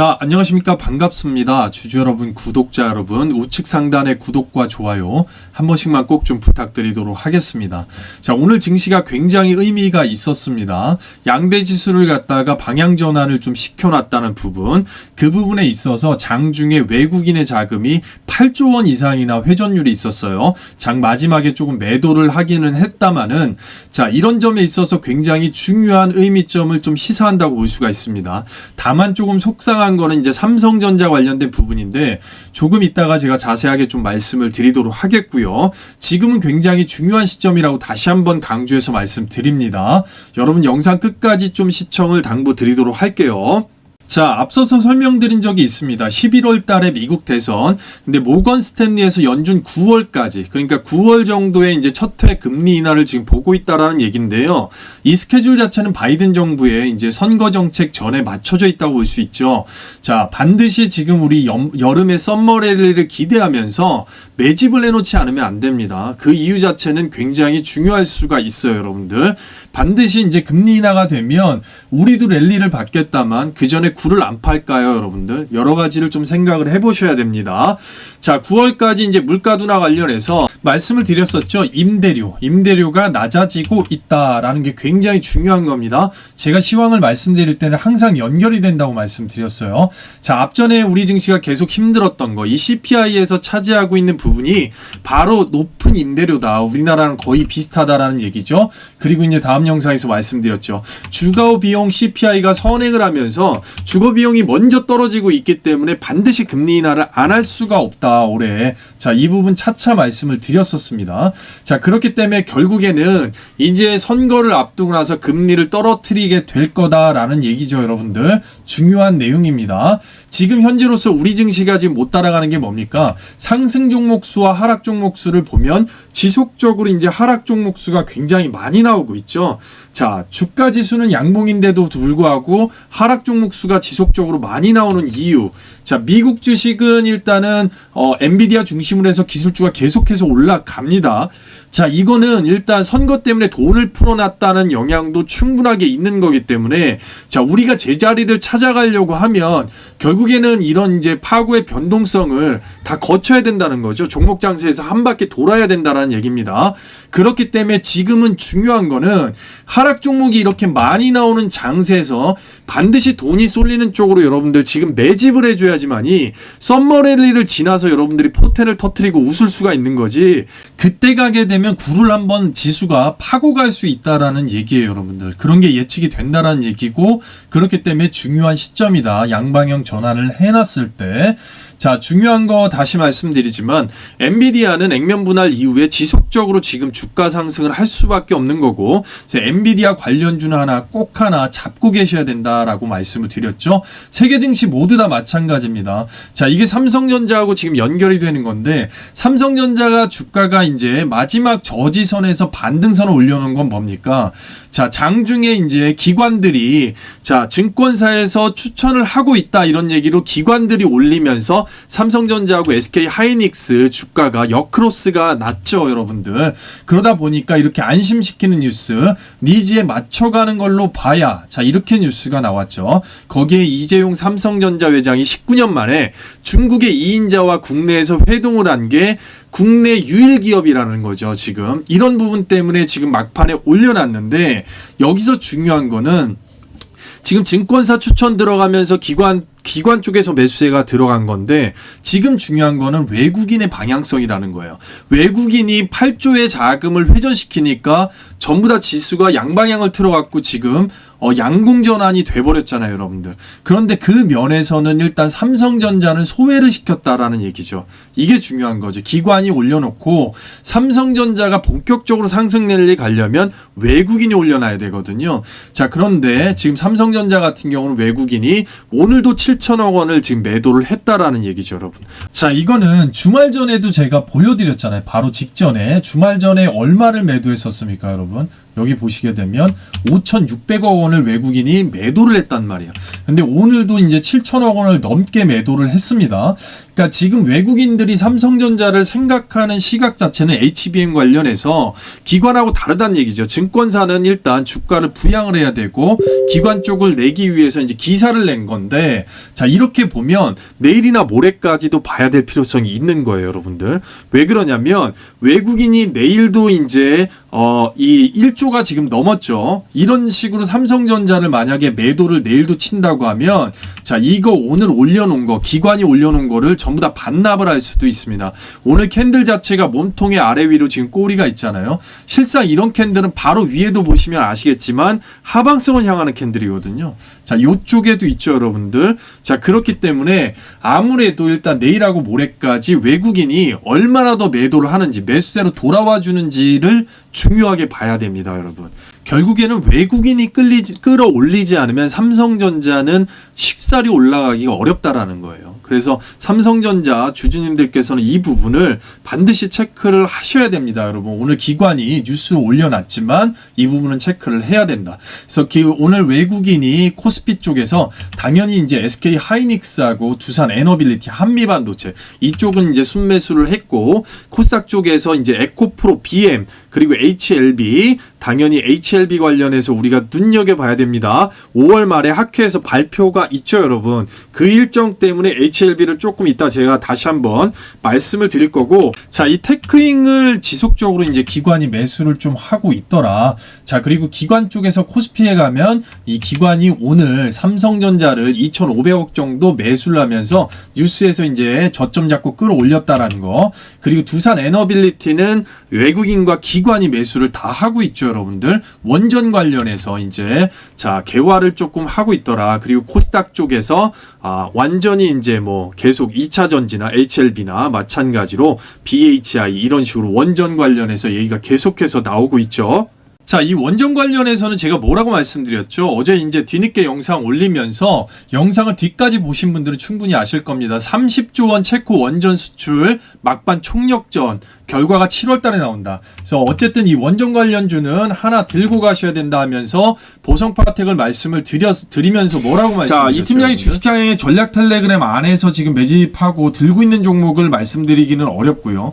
자, 안녕하십니까. 반갑습니다. 주주 여러분, 구독자 여러분, 우측 상단의 구독과 좋아요 한 번씩만 꼭 좀 부탁드리도록 하겠습니다. 자, 오늘 증시가 굉장히 의미가 있었습니다. 양대 지수를 갖다가 방향 전환을 좀 시켜놨다는 부분, 그 부분에 있어서 장 중에 외국인의 자금이 8조 원 이상이나 회전율이 있었어요. 장 마지막에 조금 매도를 하기는 했다마는, 자, 이런 점에 있어서 굉장히 중요한 의미점을 좀 시사한다고 볼 수가 있습니다. 다만 조금 속상한 거는 이제 삼성전자 관련된 부분인데 조금 이따가 제가 자세하게 좀 말씀을 드리도록 하겠고요. 지금은 굉장히 중요한 시점이라고 다시 한번 강조해서 말씀드립니다. 여러분 영상 끝까지 좀 시청을 당부드리도록 할게요. 자, 앞서서 설명드린 적이 있습니다. 11월 달에 미국 대선. 근데 모건 스탠리에서 연준 9월까지, 그러니까 9월 정도에 이제 첫회 금리 인하를 지금 보고 있다라는 얘기인데요. 이 스케줄 자체는 바이든 정부의 이제 선거 정책 전에 맞춰져 있다고 볼 수 있죠. 자, 반드시 지금 우리 염, 여름의 썸머레리를 기대하면서 매집을 해놓지 않으면 안 됩니다. 그 이유 자체는 굉장히 중요할 수가 있어요, 여러분들. 반드시 이제 금리 인하가 되면 우리도 랠리를 받겠다만 그 전에 굴을 안 팔까요, 여러분들? 여러 가지를 좀 생각을 해보셔야 됩니다. 자, 9월까지 이제 물가 둔화 관련해서 말씀을 드렸었죠. 임대료, 임대료가 낮아지고 있다라는 게 굉장히 중요한 겁니다. 제가 시황을 말씀드릴 때는 항상 연결이 된다고 말씀드렸어요. 자, 앞전에 우리 증시가 계속 힘들었던 거, 이 CPI에서 차지하고 있는 부분이 바로 높 은 임대료다. 우리나라랑 거의 비슷하다라는 얘기죠. 그리고 이제 다음 영상에서 말씀드렸죠. 주거 비용 CPI가 선행을 하면서 주거 비용이 먼저 떨어지고 있기 때문에 반드시 금리 인하를 안 할 수가 없다 올해. 자, 이 부분 차차 말씀을 드렸었습니다. 자, 그렇기 때문에 결국에는 이제 선거를 앞두고 나서 금리를 떨어뜨리게 될 거다라는 얘기죠, 여러분들. 중요한 내용입니다. 지금 현재로서 우리 증시가 지금 못 따라가는 게 뭡니까? 상승 종목 수와 하락 종목 수를 보면 지속적으로 이제 하락 종목 수가 굉장히 많이 나오고 있죠. 자, 주가 지수는 양봉인데도 불구하고 하락 종목 수가 지속적으로 많이 나오는 이유. 자, 미국 주식은 일단은 어, 엔비디아 중심으로 해서 기술주가 계속해서 올라갑니다. 자, 이거는 일단 선거 때문에 돈을 풀어놨다는 영향도 충분하게 있는 거기 때문에 자, 우리가 제자리를 찾아가려고 하면 결국에는 이런 이제 파고의 변동성을 다 거쳐야 된다는 거죠. 종목 장세에서 한 바퀴 돌아야 된다라는 얘기입니다. 그렇기 때문에 지금은 중요한 거는 하락 종목이 이렇게 많이 나오는 장세에서 반드시 돈이 쏠리는 쪽으로 여러분들 지금 매집을 해줘야 지만이 썸머랠리를 지나서 여러분들이 포텐을 터트리고 웃을 수가 있는 거지 그때 가게 되면 굴을 한번 지수가 파고 갈 수 있다라는 얘기예요 여러분들. 그런 게 예측이 된다라는 얘기고 그렇기 때문에 중요한 시점이다. 양방향 전환을 해놨을 때 자, 중요한 거 다시 말씀드리지만 엔비디아는 액면 분할 이후에 지속적으로 지금 주가 상승을 할 수밖에 없는 거고 엔비디아 관련주는 하나 꼭 하나 잡고 계셔야 된다라고 말씀을 드렸죠. 세계 증시 모두 다 마찬가지입니다. 자, 이게 삼성전자하고 지금 연결이 되는 건데 삼성전자가 주가가 이제 마지막 저지선에서 반등선을 올려놓은 건 뭡니까? 자, 장중에 이제 기관들이 자, 증권사에서 추천을 하고 있다 이런 얘기로 기관들이 올리면서 삼성전자하고 SK 하이닉스 주가가 역크로스가 났죠, 여러분들. 그러다 보니까 이렇게 안심시키는 뉴스, 니즈에 맞춰가는 걸로 봐야, 자, 이렇게 뉴스가 나왔죠. 거기에 이재용 삼성전자 회장이 19년 만에 중국의 2인자와 국내에서 회동을 한게 국내 유일 기업이라는 거죠, 지금. 이런 부분 때문에 지금 막판에 올려놨는데, 여기서 중요한 거는 지금 증권사 추천 들어가면서 기관 기관 쪽에서 매수세가 들어간 건데 지금 중요한 거는 외국인의 방향성이라는 거예요. 외국인이 8조의 자금을 회전시키니까 전부 다 지수가 양방향을 틀어갖고 지금 어, 양공 전환이 돼버렸잖아요, 여러분들. 그런데 그 면에서는 일단 삼성전자는 소외를 시켰다라는 얘기죠. 이게 중요한 거죠. 기관이 올려놓고 삼성전자가 본격적으로 상승 랠리 가려면 외국인이 올려놔야 되거든요. 자, 그런데 지금 삼성전자 같은 경우는 외국인이 오늘도 7천억 원을 지금 매도를 했다라는 얘기죠, 여러분. 자, 이거는 주말 전에도 제가 보여드렸잖아요. 바로 직전에 주말 전에 얼마를 매도했었습니까, 여러분? 여기 보시게 되면 5,600억 원을 외국인이 매도를 했단 말이에요. 근데 오늘도 이제 7천억 원을 넘게 매도를 했습니다. 그러니까 지금 외국인들이 삼성전자를 생각하는 시각 자체는 HBM 관련해서 기관하고 다르다는 얘기죠. 증권사는 일단 주가를 부양을 해야 되고 기관 쪽을 내기 위해서 이제 기사를 낸 건데 자 이렇게 보면 내일이나 모레까지도 봐야 될 필요성이 있는 거예요, 여러분들. 왜 그러냐면 외국인이 내일도 이제 어 이 1조가 지금 넘었죠. 이런 식으로 삼성전자를 만약에 매도를 내일도 친다고 하면 자 이거 오늘 올려놓은 거 기관이 올려놓은 거를 전부 다 반납을 할 수도 있습니다. 오늘 캔들 자체가 몸통의 아래 위로 지금 꼬리가 있잖아요. 실상 이런 캔들은 바로 위에도 보시면 아시겠지만 하방성을 향하는 캔들이거든요. 자 요쪽에도 있죠, 여러분들. 자 그렇기 때문에 아무래도 일단 내일하고 모레까지 외국인이 얼마나 더 매도를 하는지 매수세로 돌아와 주는지를 중요하게 봐야 됩니다, 여러분. 결국에는 외국인이 끌리지, 끌어올리지 않으면 삼성전자는 쉽사리 올라가기가 어렵다라는 거예요. 그래서 삼성전자 주주님들께서는 이 부분을 반드시 체크를 하셔야 됩니다, 여러분. 오늘 기관이 뉴스를 올려놨지만 이 부분은 체크를 해야 된다. 그래서 기- 오늘 외국인이 코스피 쪽에서 당연히 이제 SK 하이닉스하고 두산 에너빌리티 한미반도체 이쪽은 이제 순매수를 했고 코스닥 쪽에서 이제 에코프로 BM 그리고 HLB 당연히 HLB 관련해서 우리가 눈여겨봐야 됩니다. 5월 말에 학회에서 발표가 있죠, 여러분. 그 일정 때문에 HLB를 조금 이따 제가 다시 한번 말씀을 드릴 거고, 자, 이 테크잉을 지속적으로 이제 기관이 매수를 좀 하고 있더라. 자, 그리고 기관 쪽에서 코스피에 가면 이 기관이 오늘 삼성전자를 2,500억 정도 매수를 하면서 뉴스에서 이제 저점 잡고 끌어올렸다라는 거. 그리고 두산 에너빌리티는 외국인과 기 관이 매수를 다 하고 있죠, 여러분들. 원전 관련해서 이제 자 개화를 조금 하고 있더라. 그리고 코스닥 쪽에서 아 완전히 이제 뭐 계속 2차 전지나 HLB나 마찬가지로 BHI 이런 식으로 원전 관련해서 얘기가 계속해서 나오고 있죠. 자, 이 원전 관련해서는 제가 뭐라고 말씀드렸죠? 어제 이제 뒤늦게 영상 올리면서 영상을 뒤까지 보신 분들은 충분히 아실 겁니다. 30조 원 체코 원전 수출 막반 총력전 결과가 7월 달에 나온다. 그래서 어쨌든 이 원전 관련주는 하나 들고 가셔야 된다 하면서 보성 파텍을 말씀을 드려, 드리면서 뭐라고 말씀드렸죠? 자, 이 팀장이 주식장의 전략 텔레그램 안에서 지금 매집하고 들고 있는 종목을 말씀드리기는 어렵고요.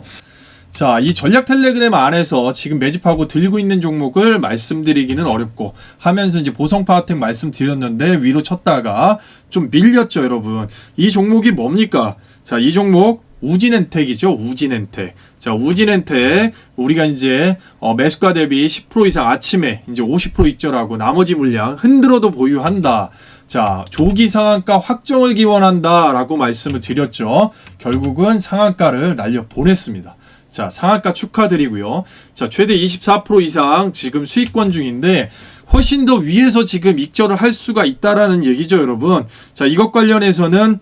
자, 이 전략 텔레그램 안에서 지금 매집하고 들고 있는 종목을 말씀드리기는 어렵고 하면서 이제 보성 파워텍 말씀드렸는데 위로 쳤다가 좀 밀렸죠, 여러분. 이 종목이 뭡니까? 자, 이 종목 우진엔텍이죠. 우진엔텍. 자, 우진엔텍 우리가 이제 어, 매수가 대비 10% 이상 아침에 이제 50% 익절하고 나머지 물량 흔들어도 보유한다. 자, 조기 상한가 확정을 기원한다라고 말씀을 드렸죠. 결국은 상한가를 날려 보냈습니다. 자, 상한가 축하드리고요. 자, 최대 24% 이상 지금 수익권 중인데 훨씬 더 위에서 지금 익절을 할 수가 있다라는 얘기죠, 여러분. 자, 이것 관련해서는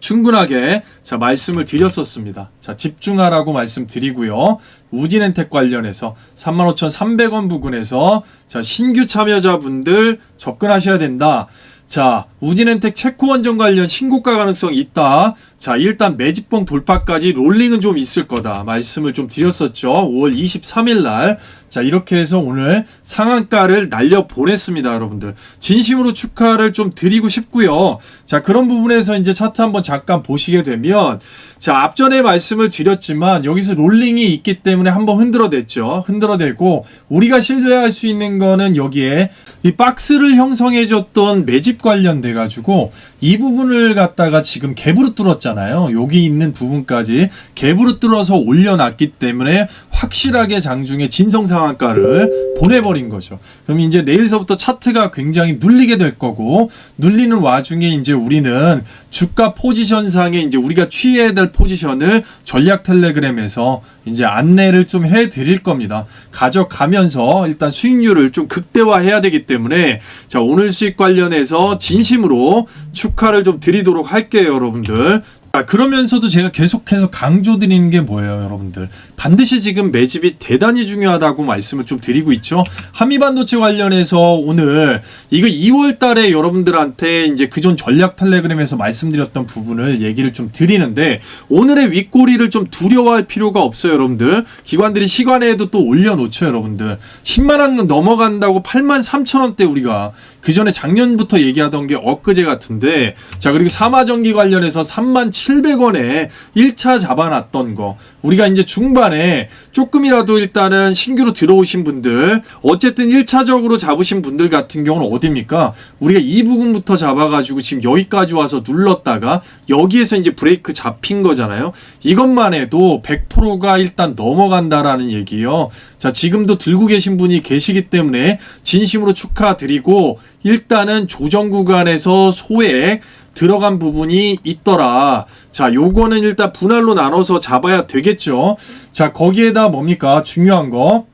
충분하게 자 말씀을 드렸었습니다. 자 집중하라고 말씀드리고요. 우진엔텍 관련해서 35,300원 부근에서 자 신규 참여자분들 접근하셔야 된다. 자, 우진엔텍 체코 원전 관련 신고가 가능성 있다. 자, 일단 매집봉 돌파까지 롤링은 좀 있을 거다. 말씀을 좀 드렸었죠. 5월 23일 날. 자, 이렇게 해서 오늘 상한가를 날려 보냈습니다, 여러분들. 진심으로 축하를 좀 드리고 싶고요. 자, 그런 부분에서 이제 차트 한번 잠깐 보시게 되면 자, 앞전에 말씀을 드렸지만 여기서 롤링이 있기 때문에 한번 흔들어댔죠. 흔들어대고 우리가 신뢰할 수 있는 거는 여기에 이 박스를 형성해 줬던 매집 관련돼 가지고 이 부분을 갖다가 지금 갭으로 뚫었잖아요. 여기 있는 부분까지 갭으로 뚫어서 올려놨기 때문에 확실하게 장중에 진성 상 한가를 보내버린 거죠. 그럼 이제 내일서부터 차트가 굉장히 눌리게 될 거고 눌리는 와중에 이제 우리는 주가 포지션상에 이제 우리가 취해야 될 포지션을 전략 텔레그램에서 이제 안내를 좀 해드릴 겁니다. 가져가면서 일단 수익률을 좀 극대화해야 되기 때문에 자 오늘 수익 관련해서 진심으로 축하를 좀 드리도록 할게요, 여러분들. 아, 그러면서도 제가 계속해서 강조드리는 게 뭐예요, 여러분들? 반드시 지금 매집이 대단히 중요하다고 말씀을 좀 드리고 있죠. 한미반도체 관련해서 오늘 이거 2월 달에 여러분들한테 이제 그전 전략 텔레그램에서 말씀드렸던 부분을 얘기를 좀 드리는데 오늘의 윗꼬리를 좀 두려워할 필요가 없어요, 여러분들. 기관들이 시간에도 또 올려놓죠, 여러분들. 10만 원 넘어간다고 8만 3천 원대 우리가 그 전에 작년부터 얘기하던 게 엊그제 같은데 자 그리고 사마전기 관련해서 3만 700원에 1차 잡아놨던 거. 우리가 이제 중반에 조금이라도 일단은 신규로 들어오신 분들 어쨌든 1차적으로 잡으신 분들 같은 경우는 어딥니까? 우리가 이 부분부터 잡아가지고 지금 여기까지 와서 눌렀다가 여기에서 이제 브레이크 잡힌 거잖아요. 이것만 해도 100%가 일단 넘어간다라는 얘기예요. 자 지금도 들고 계신 분이 계시기 때문에 진심으로 축하드리고 일단은 조정 구간에서 소액 들어간 부분이 있더라. 자, 요거는 일단 분할로 나눠서 잡아야 되겠죠. 자, 거기에다 뭡니까? 중요한 거.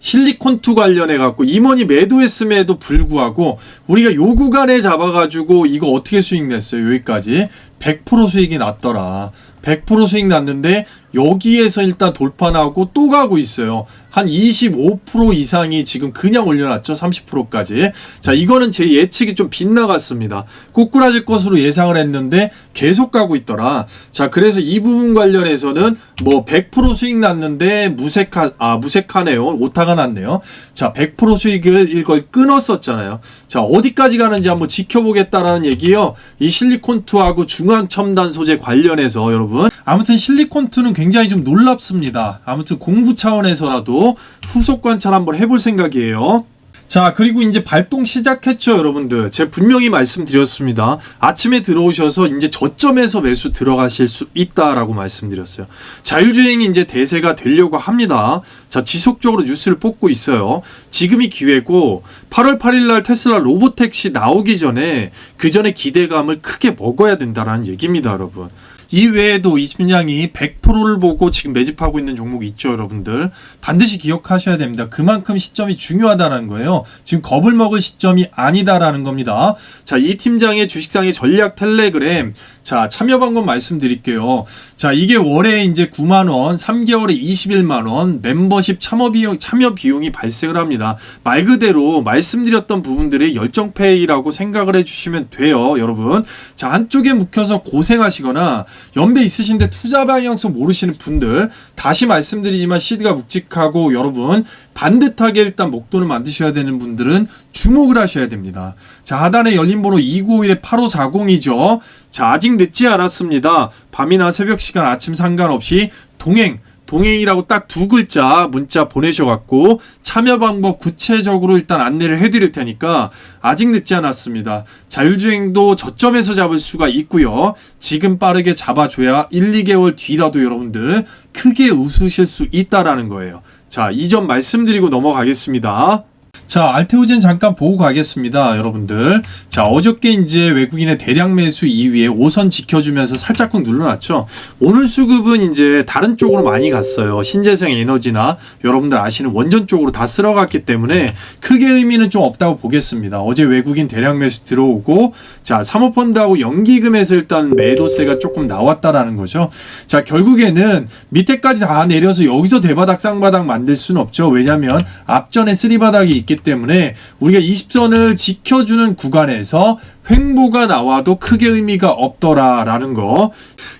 실리콘2 관련해 갖고 임원이 매도했음에도 불구하고 우리가 요 구간에 잡아 가지고 이거 어떻게 수익 냈어요? 여기까지 100% 수익이 났더라. 100% 수익 났는데 여기에서 일단 돌파 나오고 또 가고 있어요. 한 25% 이상이 지금 그냥 올려놨죠. 30%까지. 자, 이거는 제 예측이 좀 빗나갔습니다. 꼬꾸라질 것으로 예상을 했는데 계속 가고 있더라. 자, 그래서 이 부분 관련해서는 뭐 100% 수익 났는데 무색하, 아, 무색하네요. 오타가 났네요. 자, 100% 수익을 이걸 끊었었잖아요. 자, 어디까지 가는지 한번 지켜보겠다라는 얘기요. 이 실리콘2하고 중앙 첨단 소재 관련해서 여러분. 아무튼 실리콘2는 굉장히 좀 놀랍습니다. 아무튼 공부 차원에서라도 후속 관찰 한번 해볼 생각이에요. 자, 그리고 이제 발동 시작했죠, 여러분들. 제가 분명히 말씀드렸습니다. 아침에 들어오셔서 이제 저점에서 매수 들어가실 수 있다라고 말씀드렸어요. 자율주행이 이제 대세가 되려고 합니다. 자, 지속적으로 뉴스를 뽑고 있어요. 지금이 기회고, 8월 8일 날 테슬라 로보택시 나오기 전에 그 전에 기대감을 크게 먹어야 된다라는 얘기입니다, 여러분. 이 외에도 이 심장이 100%를 보고 지금 매집하고 있는 종목이 있죠, 여러분들. 반드시 기억하셔야 됩니다. 그만큼 시점이 중요하다는 거예요. 지금 겁을 먹을 시점이 아니다라는 겁니다. 자, 이 팀장의 주식상의 전략 텔레그램. 자, 참여 방법 말씀드릴게요. 자, 이게 월에 이제 9만 원, 3개월에 21만 원, 멤버십 참여 비용, 참여 비용이 발생을 합니다. 말 그대로 말씀드렸던 부분들이 열정 페이라고 생각을 해 주시면 돼요, 여러분. 자, 한쪽에 묵혀서 고생하시거나 연배 있으신데 투자 방향성 모르시는 분들 다시 말씀드리지만 시드가 묵직하고 여러분 반듯하게 일단 목돈을 만드셔야 되는 분들은 주목을 하셔야 됩니다. 자 하단에 열린 번호 2951에 8540이죠. 자 아직 늦지 않았습니다. 밤이나 새벽 시간 아침 상관없이 동행 동행이라고 딱 두 글자 문자 보내셔갖고 참여 방법 구체적으로 일단 안내를 해드릴 테니까 아직 늦지 않았습니다. 자율주행도 저점에서 잡을 수가 있고요. 지금 빠르게 잡아줘야 1, 2개월 뒤라도 여러분들 크게 웃으실 수 있다라는 거예요. 자, 이 점 말씀드리고 넘어가겠습니다. 자, 알테오젠 잠깐 보고 가겠습니다, 여러분들. 자, 어저께 이제 외국인의 대량 매수 이후에 5선 지켜주면서 살짝쿵 눌러놨죠. 오늘 수급은 이제 다른 쪽으로 많이 갔어요. 신재생 에너지나 여러분들 아시는 원전 쪽으로 다 쓸어갔기 때문에 크게 의미는 좀 없다고 보겠습니다. 어제 외국인 대량 매수 들어오고, 자, 사모펀드하고 연기금에서 일단 매도세가 조금 나왔다라는 거죠. 자, 결국에는 밑에까지 다 내려서 여기서 대바닥 쌍바닥 만들 수는 없죠. 왜냐면 앞전에 쓰리바닥이 있기 때문에 우리가 20선을 지켜주는 구간에서 횡보가 나와도 크게 의미가 없더라라는 거.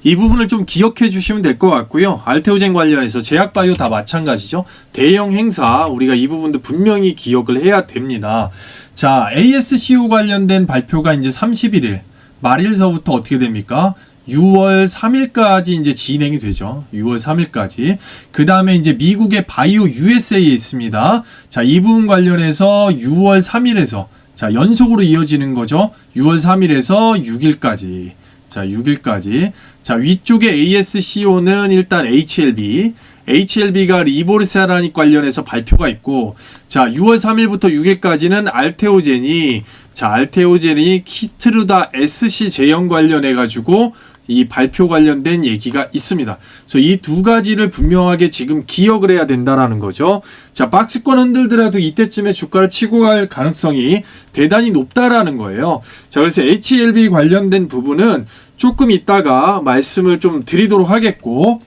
이 부분을 좀 기억해 주시면 될 것 같고요. 알테오젠 관련해서 제약바이오 다 마찬가지죠. 대형 행사 우리가 이 부분도 분명히 기억을 해야 됩니다. 자, ASCO 관련된 발표가 이제 31일 말일서부터 어떻게 됩니까? 6월 3일까지 이제 진행이 되죠. 6월 3일까지. 그 다음에 이제 미국의 바이오 USA에 있습니다. 자, 이 부분 관련해서 6월 3일에서 자, 연속으로 이어지는 거죠. 6월 3일에서 6일까지. 자, 6일까지. 자, 위쪽에 ASCO는 일단 HLB. HLB가 리보르세라닉 관련해서 발표가 있고, 자, 6월 3일부터 6일까지는 알테오젠이 자, 알테오젠이 키트루다 SC 제형 관련해 가지고 이 발표 관련된 얘기가 있습니다. 그래서 이 두 가지를 분명하게 지금 기억을 해야 된다라는 거죠. 자, 박스권 흔들더라도 이때쯤에 주가를 치고 갈 가능성이 대단히 높다라는 거예요. 자, 그래서 HLB 관련된 부분은 조금 이따가 말씀을 좀 드리도록 하겠고,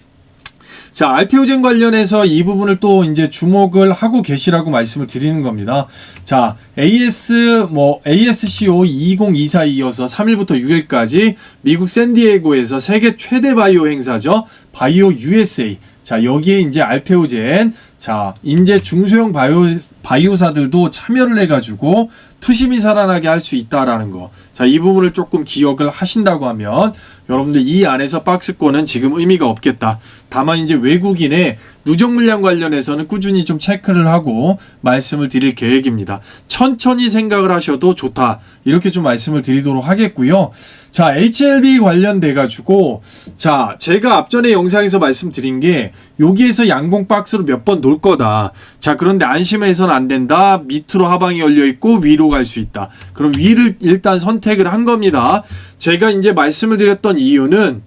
자, 알테오젠 관련해서 이 부분을 또 이제 주목을 하고 계시라고 말씀을 드리는 겁니다. 자, AS 뭐 ASCO 2024 이어서 3일부터 6일까지 미국 샌디에고에서 세계 최대 바이오 행사죠. 바이오 USA. 자, 여기에 이제 알테오젠 자, 이제 중소형 바이오 바이오사들도 참여를 해 가지고 투심이 살아나게 할 수 있다라는 거. 자, 이 부분을 조금 기억을 하신다고 하면 여러분들 이 안에서 박스권은 지금 의미가 없겠다. 다만 이제 외국인의 누적 물량 관련해서는 꾸준히 좀 체크를 하고 말씀을 드릴 계획입니다. 천천히 생각을 하셔도 좋다. 이렇게 좀 말씀을 드리도록 하겠고요. 자, HLB 관련돼 가지고 자, 제가 앞전에 영상에서 말씀드린 게 여기에서 양봉 박스로 몇번 놓을 거다. 자, 그런데 안심해서는 안 된다. 밑으로 하방이 열려 있고 위로 갈 수 있다. 그럼 위를 일단 선택을 한 겁니다. 제가 이제 말씀을 드렸던 이유는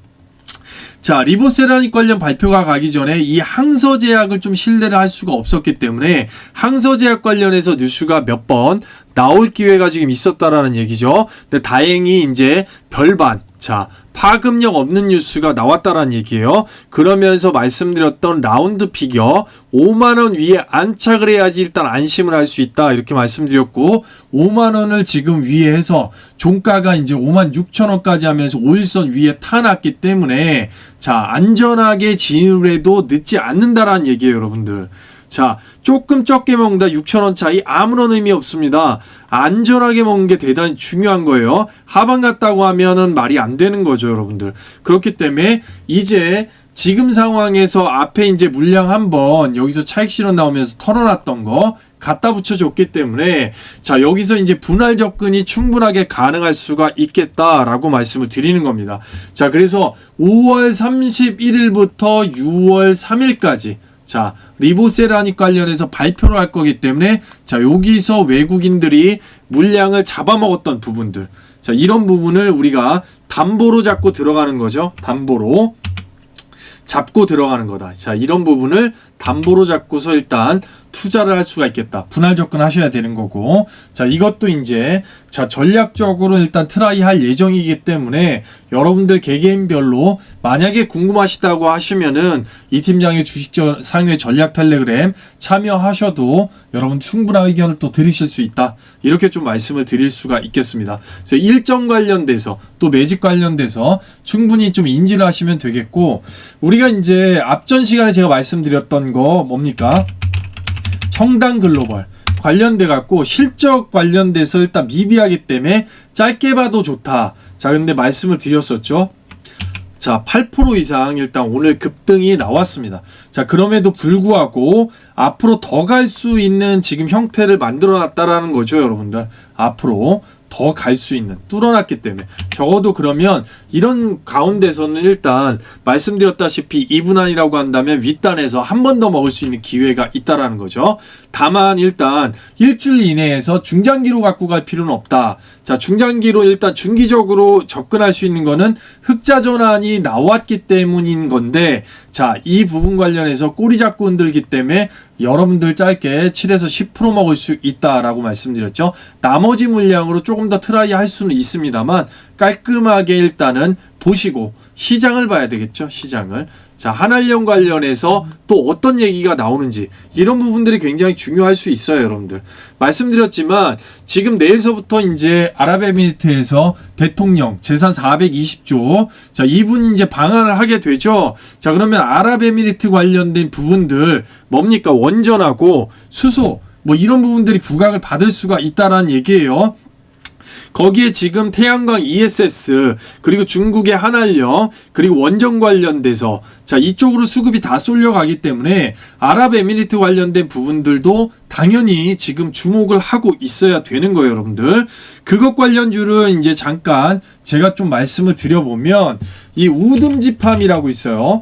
자, 리보세라닉 관련 발표가 가기 전에 이 항서제약을 좀 신뢰를 할 수가 없었기 때문에 항서제약 관련해서 뉴스가 몇 번 나올 기회가 지금 있었다라는 얘기죠. 근데 다행히 이제 별반, 자, 파급력 없는 뉴스가 나왔다라는 얘기예요. 그러면서 말씀드렸던 라운드 피겨 5만 원 위에 안착을 해야지 일단 안심을 할 수 있다 이렇게 말씀드렸고 5만 원을 지금 위에 해서 종가가 이제 5만 6천 원까지 하면서 5일선 위에 타놨기 때문에 자 안전하게 진입해도 늦지 않는다라는 얘기예요, 여러분들. 자, 조금 적게 먹는다 6,000원 차이 아무런 의미 없습니다. 안전하게 먹는 게 대단히 중요한 거예요. 하방 갔다고 하면은 말이 안 되는 거죠, 여러분들. 그렇기 때문에 이제 지금 상황에서 앞에 이제 물량 한번 여기서 차익 실현 나오면서 털어놨던 거 갖다 붙여줬기 때문에 자 여기서 이제 분할 접근이 충분하게 가능할 수가 있겠다라고 말씀을 드리는 겁니다. 자 그래서 5월 31일부터 6월 3일까지 자, 리보세라닉 관련해서 발표를 할 거기 때문에 자, 여기서 외국인들이 물량을 잡아먹었던 부분들. 자, 이런 부분을 우리가 담보로 잡고 들어가는 거죠. 담보로. 잡고 들어가는 거다. 자, 이런 부분을 담보로 잡고서 일단 투자를 할 수가 있겠다. 분할 접근하셔야 되는 거고. 자, 이것도 이제 자, 전략적으로 일단 트라이 할 예정이기 때문에 여러분들 개개인별로 만약에 궁금하시다고 하시면은 이 팀장의 주식 상회 전략 텔레그램 참여하셔도 여러분 충분한 의견을 또 들으실 수 있다. 이렇게 좀 말씀을 드릴 수가 있겠습니다. 그래서 일정 관련돼서 또 매직 관련돼서 충분히 좀 인지를 하시면 되겠고 우리가 이제 앞전 시간에 제가 말씀드렸던 거 뭡니까? 청당 글로벌 관련돼 갖고 실적 관련돼서 일단 미비하기 때문에 짧게 봐도 좋다. 자, 근데 말씀을 드렸었죠. 자, 8% 이상 일단 오늘 급등이 나왔습니다. 자, 그럼에도 불구하고 앞으로 더 갈 수 있는 지금 형태를 만들어 놨다라는 거죠, 여러분들. 앞으로 더 갈 수 있는 뚫어놨기 때문에 적어도 그러면 이런 가운데서는 일단 말씀드렸다시피 2분할이라고 한다면 윗단에서 한 번 더 먹을 수 있는 기회가 있다라는 거죠. 다만 일단 일주일 이내에서 중장기로 갖고 갈 필요는 없다. 자 중장기로 일단 중기적으로 접근할 수 있는 거는 흑자 전환이 나왔기 때문인 건데 자 이 부분 관련해서 꼬리 잡고 흔들기 때문에 여러분들 짧게 7에서 10% 먹을 수 있다라고 말씀드렸죠. 나머지 물량으로 조금 더 트라이 할 수는 있습니다만 깔끔하게 일단은 보시고 시장을 봐야 되겠죠. 시장을. 자, 한알령 관련해서 또 어떤 얘기가 나오는지 이런 부분들이 굉장히 중요할 수 있어요, 여러분들. 말씀드렸지만 지금 내일서부터 이제 아랍에미리트에서 대통령 재산 420조 자, 이분 이제 방한을 하게 되죠. 자, 그러면 아랍에미리트 관련된 부분들 뭡니까? 원전하고 수소 뭐 이런 부분들이 부각을 받을 수가 있다라는 얘기예요. 거기에 지금 태양광 ESS 그리고 중국의 한알령 그리고 원전 관련돼서 자 이쪽으로 수급이 다 쏠려가기 때문에 아랍에미리트 관련된 부분들도 당연히 지금 주목을 하고 있어야 되는 거예요, 여러분들. 그것 관련주를 이제 잠깐 제가 좀 말씀을 드려보면 이 우듬지팜이라고 있어요.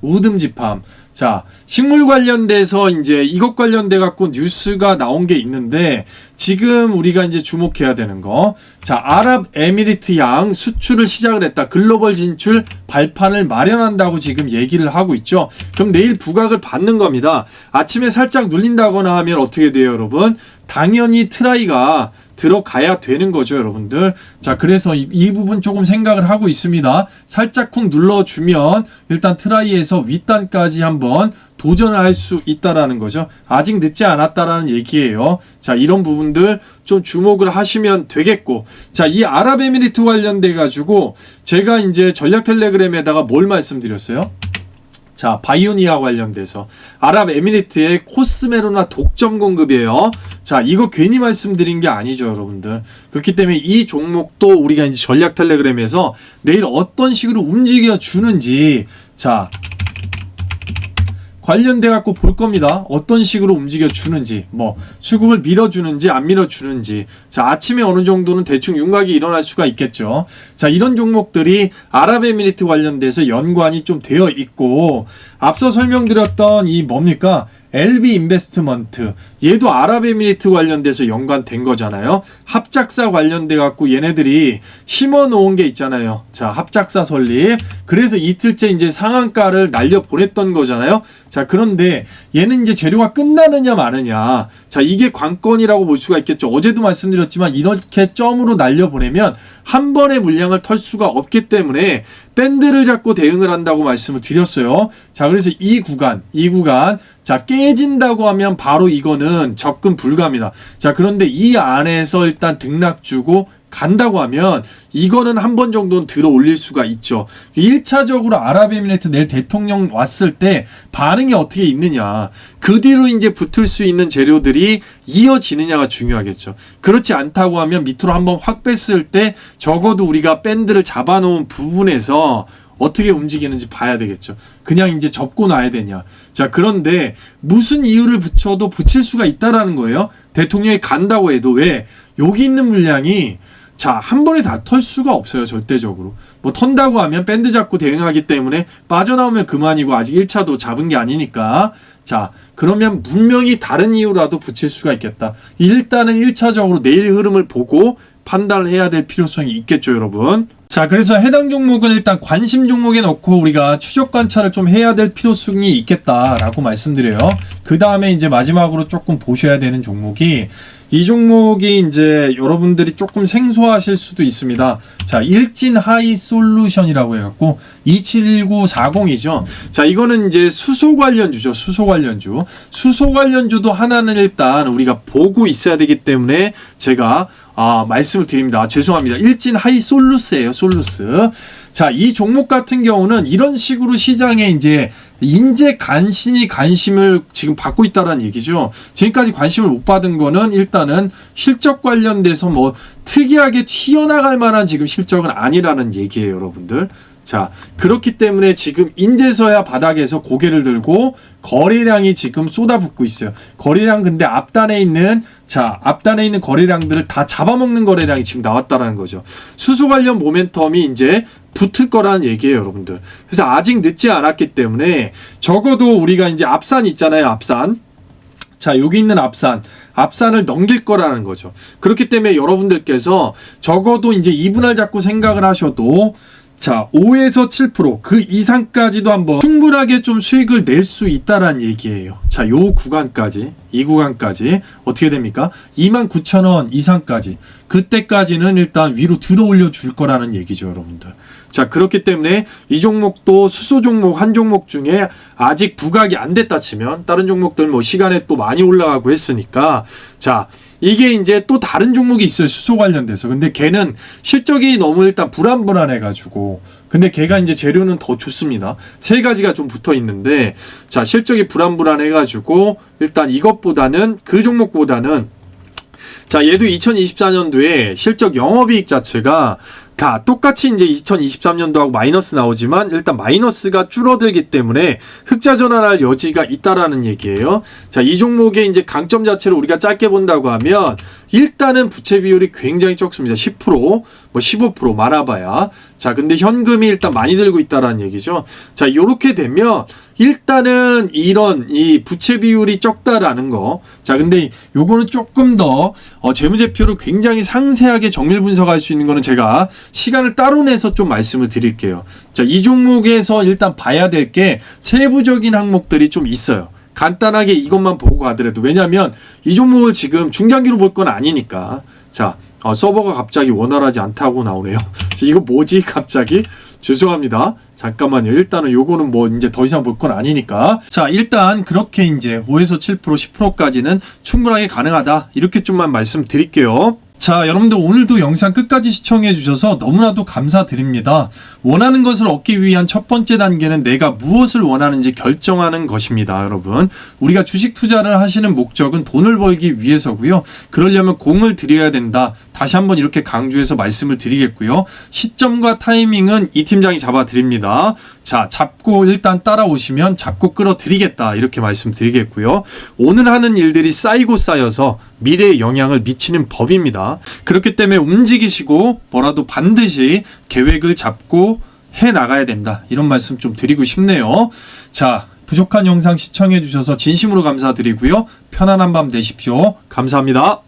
우듬지팜. 자, 식물 관련돼서 이제 이것 관련돼 갖고 뉴스가 나온 게 있는데 지금 우리가 이제 주목해야 되는 거. 자, 아랍에미리트 양 수출을 시작을 했다. 글로벌 진출 발판을 마련한다고 지금 얘기를 하고 있죠. 그럼 내일 부각을 받는 겁니다. 아침에 살짝 눌린다거나 하면 어떻게 돼요, 여러분? 당연히 트라이가 들어가야 되는 거죠, 여러분들. 자, 그래서 이, 이 부분 조금 생각을 하고 있습니다. 살짝 쿵 눌러주면 일단 트라이에서 윗단까지 한번 도전을 할수 있다라는 거죠. 아직 늦지 않았다라는 얘기예요. 자, 이런 부분들 좀 주목을 하시면 되겠고. 자, 이 아랍에미리트 관련돼 가지고 제가 이제 전략 텔레그램에다가 뭘 말씀드렸어요? 자, 바이오니아 관련돼서 아랍에미리트의 코스메로나 독점 공급이에요. 자, 이거 괜히 말씀드린 게 아니죠, 여러분들. 그렇기 때문에 이 종목도 우리가 이제 전략 텔레그램에서 내일 어떤 식으로 움직여 주는지 자, 관련돼 갖고 볼 겁니다. 어떤 식으로 움직여 주는지, 뭐 수급을 밀어 주는지 안 밀어 주는지. 자, 아침에 어느 정도는 대충 윤곽이 일어날 수가 있겠죠. 자, 이런 종목들이 아랍에미리트 관련돼서 연관이 좀 되어 있고 앞서 설명드렸던 이 뭡니까? LB 인베스트먼트 얘도 아랍에미리트 관련돼서 연관된 거잖아요. 합작사 관련돼 갖고 얘네들이 심어 놓은 게 있잖아요. 자, 합작사 설립. 그래서 이틀째 이제 상한가를 날려 보냈던 거잖아요. 자, 그런데 얘는 이제 재료가 끝나느냐 마느냐. 자, 이게 관건이라고 볼 수가 있겠죠. 어제도 말씀드렸지만 이렇게 점으로 날려 보내면 한 번에 물량을 털 수가 없기 때문에 밴드를 잡고 대응을 한다고 말씀을 드렸어요. 자, 그래서 이 구간, 이 구간, 자, 깨진다고 하면 바로 이거는 접근 불가입니다. 자, 그런데 이 안에서 일단 등락 주고 간다고 하면 이거는 한 번 정도는 들어 올릴 수가 있죠. 1차적으로 아랍에미레이트 내일 대통령 왔을 때 반응이 어떻게 있느냐. 그 뒤로 이제 붙을 수 있는 재료들이 이어지느냐가 중요하겠죠. 그렇지 않다고 하면 밑으로 한번 확 뺐을 때 적어도 우리가 밴드를 잡아놓은 부분에서 어떻게 움직이는지 봐야 되겠죠. 그냥 이제 접고 놔야 되냐. 자, 그런데 무슨 이유를 붙여도 붙일 수가 있다라는 거예요. 대통령이 간다고 해도 왜? 여기 있는 물량이 자, 한 번에 다 털 수가 없어요, 절대적으로. 뭐, 턴다고 하면 밴드 잡고 대응하기 때문에 빠져나오면 그만이고, 아직 1차도 잡은 게 아니니까. 자, 그러면 분명히 다른 이유라도 붙일 수가 있겠다. 일단은 1차적으로 내일 흐름을 보고 판단을 해야 될 필요성이 있겠죠, 여러분. 자, 그래서 해당 종목은 일단 관심 종목에 넣고 우리가 추적 관찰을 좀 해야 될 필요성이 있겠다라고 말씀드려요. 그 다음에 이제 마지막으로 조금 보셔야 되는 종목이 이 종목이 이제 여러분들이 조금 생소하실 수도 있습니다. 자, 일진 하이 솔루션이라고 해갖고 271940이죠. 자, 이거는 이제 수소 관련주죠. 수소 관련주. 수소 관련주도 하나는 일단 우리가 보고 있어야 되기 때문에 제가 아, 말씀을 드립니다. 아, 죄송합니다. 일진 하이 솔루스예요. 솔루스. 자, 이 종목 같은 경우는 이런 식으로 시장에 이제 인재 간신히 관심을 지금 받고 있다라는 얘기죠. 지금까지 관심을 못 받은 거는 일단은 실적 관련돼서 뭐 특이하게 튀어나갈 만한 지금 실적은 아니라는 얘기예요, 여러분들. 자, 그렇기 때문에 지금 인제서야 바닥에서 고개를 들고 거래량이 지금 쏟아붓고 있어요. 거래량 근데 앞단에 있는 자, 앞단에 있는 거래량들을 다 잡아먹는 거래량이 지금 나왔다라는 거죠. 수소 관련 모멘텀이 이제 붙을 거라는 얘기예요, 여러분들. 그래서 아직 늦지 않았기 때문에 적어도 우리가 이제 앞산 있잖아요, 앞산. 자, 여기 있는 앞산. 앞산을 넘길 거라는 거죠. 그렇기 때문에 여러분들께서 적어도 이제 2분할 잡고 생각을 하셔도 자, 5에서 7%그 이상까지도 한번 충분하게 좀 수익을 낼 수 있다라는 얘기예요. 자, 요 구간까지, 이 구간까지 어떻게 됩니까? 29,000원 이상까지. 그때까지는 일단 위로 들어 올려 줄 거라는 얘기죠, 여러분들. 자, 그렇기 때문에 이 종목도 수소 종목 한 종목 중에 아직 부각이 안 됐다 치면 다른 종목들 뭐 시간에 또 많이 올라가고 했으니까 자, 이게 이제 또 다른 종목이 있어요. 수소 관련돼서. 근데 걔는 실적이 너무 일단 불안불안해가지고. 근데 걔가 이제 재료는 더 좋습니다. 세 가지가 좀 붙어 있는데, 자, 실적이 불안불안해가지고, 일단 이것보다는, 그 종목보다는, 자, 얘도 2024년도에 실적 영업이익 자체가 다 똑같이 이제 2023년도하고 마이너스 나오지만 일단 마이너스가 줄어들기 때문에 흑자 전환할 여지가 있다라는 얘기예요. 자, 이 종목의 이제 강점 자체를 우리가 짧게 본다고 하면 일단은 부채 비율이 굉장히 적습니다. 10%. 뭐 15% 많아봐야. 자, 근데 현금이 일단 많이 들고 있다라는 얘기죠. 자, 요렇게 되면 일단은 이런 이 부채 비율이 적다라는 거. 자, 근데 요거는 조금 더 어, 재무제표를 굉장히 상세하게 정밀 분석할 수 있는 거는 제가 시간을 따로 내서 좀 말씀을 드릴게요. 자, 이 종목에서 일단 봐야 될 게 세부적인 항목들이 좀 있어요. 간단하게 이것만 보고 가더라도 왜냐하면 이 종목을 지금 중장기로 볼 건 아니니까 자 어, 서버가 갑자기 원활하지 않다고 나오네요. 이거 뭐지? 갑자기? 죄송합니다. 잠깐만요. 일단은 요거는 뭐 이제 더 이상 볼 건 아니니까. 자 일단 그렇게 이제 5에서 7% 10%까지는 충분하게 가능하다. 이렇게 좀만 말씀드릴게요 자, 여러분들 오늘도 영상 끝까지 시청해 주셔서 너무나도 감사드립니다. 원하는 것을 얻기 위한 첫 번째 단계는 내가 무엇을 원하는지 결정하는 것입니다, 여러분. 우리가 주식 투자를 하시는 목적은 돈을 벌기 위해서고요. 그러려면 공을 들여야 된다. 다시 한번 이렇게 강조해서 말씀을 드리겠고요. 시점과 타이밍은 이 팀장이 잡아 드립니다. 자, 잡고 일단 따라오시면 잡고 끌어드리겠다. 이렇게 말씀드리겠고요. 오늘 하는 일들이 쌓이고 쌓여서 미래에 영향을 미치는 법입 그렇기 때문에 움직이시고 뭐라도 반드시 계획을 잡고 해 나가야 된다. 이런 말씀 좀 드리고 싶네요. 자, 부족한 영상 시청해 주셔서 진심으로 감사드리고요. 편안한 밤 되십시오. 감사합니다.